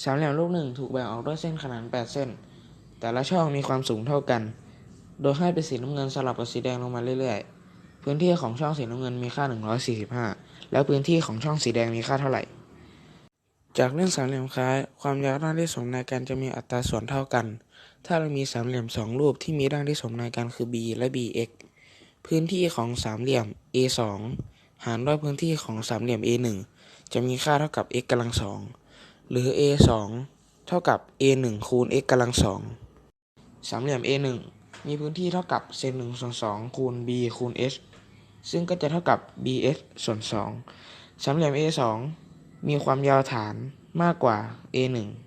สามเหลี่ยมรูปหนึ่งถูกแบ่งออกด้วยเส้นขนาน 8 เส้น แต่ละช่องมีความสูงเท่ากัน โดยให้เป็นสีน้ำเงินสลับกับสีแดงลงมาเรื่อยๆ พื้นที่ของช่องสีน้ำเงินมีค่า 145 แล้วพื้นที่ของช่องสีแดงมีค่าเท่าไหร่ จากเรื่องสามเหลี่ยมคล้าย ความยาวด้านที่สมนายกันจะมีอัตราส่วนเท่ากัน ถ้าเรามีสามเหลี่ยมสองรูปที่มีด้านที่สมนายกันคือ b และ bx พื้นที่ของสามเหลี่ยม a2 หารด้วยพื้นที่ของสามเหลี่ยม a1 จะมีค่าเท่ากับ x กำลังสอง หรือ a 2เท่ากับ a 1คูณ x กำลังสองสามเหลี่ยม a 1มีพื้นที่เท่ากับเศษ1ส่วน2คูณ b คูณ h ซึ่งก็จะเท่ากับ bh ส่วน2สามเหลี่ยม a 2มีความยาวฐานมากกว่า a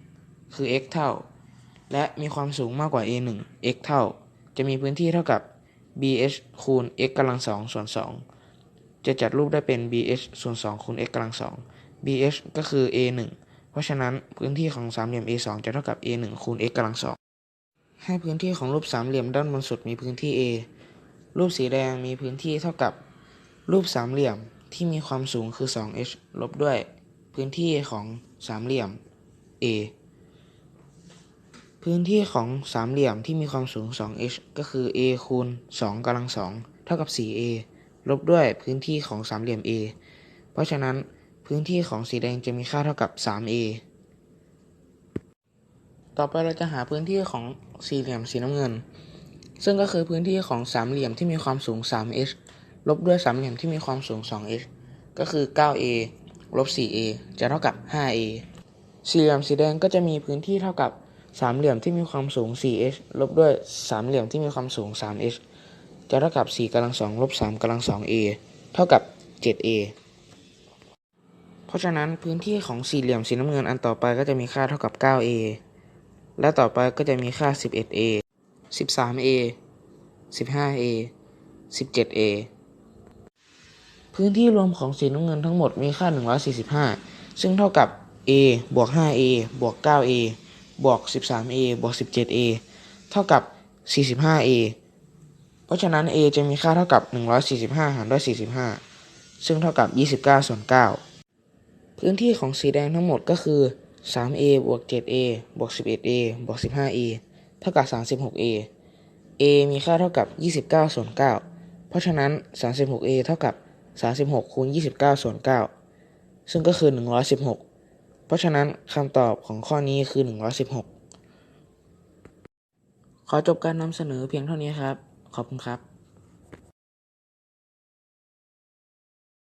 1คือ x เท่า และมีความสูงมากกว่า a 1 x เท่า จะมีพื้นที่เท่ากับ bh คูณ x กำลังสองส่วน2จะจัดรูปได้เป็น bh ส่วน2คูณ x กำลังสอง bh ก็คือ a 1 เพราะฉะนั้นพื้นที่ของสามเหลี่ยม a 2 จะเท่ากับ a 1 คูณ x กำลังสองให้พื้นที่ของรูปสามเหลี่ยมด้านบนสุดมีพื้นที่ a รูปสีแดงมีพื้นที่เท่ากับ รูปสามเหลี่ยมที่มีความสูงคือ 2h ลบด้วยพื้นที่ของสามเหลี่ยม a พื้นที่ของสามเหลี่ยมที่มีความสูง 2h ก็คือ a คูณ2กำลัง2เท่ากับ 4a ลบด้วยพื้นที่ของสามเหลี่ยม a เพราะฉะนั้น พื้นที่ของสีแดงจะมีค่าเท่ากับ 3a ต่อไปเราจะหาพื้นที่ของสี่เหลี่ยมสีน้ำเงิน ซึ่งก็คือพื้นที่ของสามเหลี่ยมที่มีความสูง 3h ลบด้วยสามเหลี่ยมที่มีความสูง 2h ก็คือ 9a ลบ 4a จะเท่ากับ 5a สี่เหลี่ยมสีแดงก็จะมีพื้นที่เท่ากับสามเหลี่ยมที่มีความสูง 4h ลบด้วยสามเหลี่ยมที่มีความสูง 3h จะเท่ากับ4กำลัง2ลบ3กำลัง 2a เท่ากับ 7a เพราะฉะนั้นพื้นที่ของสี่เหลี่ยมสีน้ำเงินอันต่อไปก็จะมีค่าเท่ากับ 9a และต่อไปก็จะมีค่า 11a 13a 15a 17a พื้นที่รวมของสีน้ำเงินทั้งหมดมีค่า 145 ซึ่งเท่ากับ a บวก 5a บวก 9a บวก 13a บวก 17a เท่ากับ 45a เพราะฉะนั้น a จะมีค่าเท่ากับ 145 หารด้วย 45 ซึ่งเท่ากับ 29ส่วน9 พื้นที่ของสีแดงทั้งหมดก็คือ 3a บวก 7a บวก 11a บวก 15a เท่ากับ 36a a มีค่าเท่ากับ 29 ส่วน 9 เพราะฉะนั้น 36a เท่ากับ 36 คูณ 29 ส่วน 9 ซึ่งก็คือ 116 เพราะฉะนั้นคำตอบของข้อนี้คือ 116 ขอจบการนำเสนอเพียงเท่านี้ครับ ขอบคุณครับ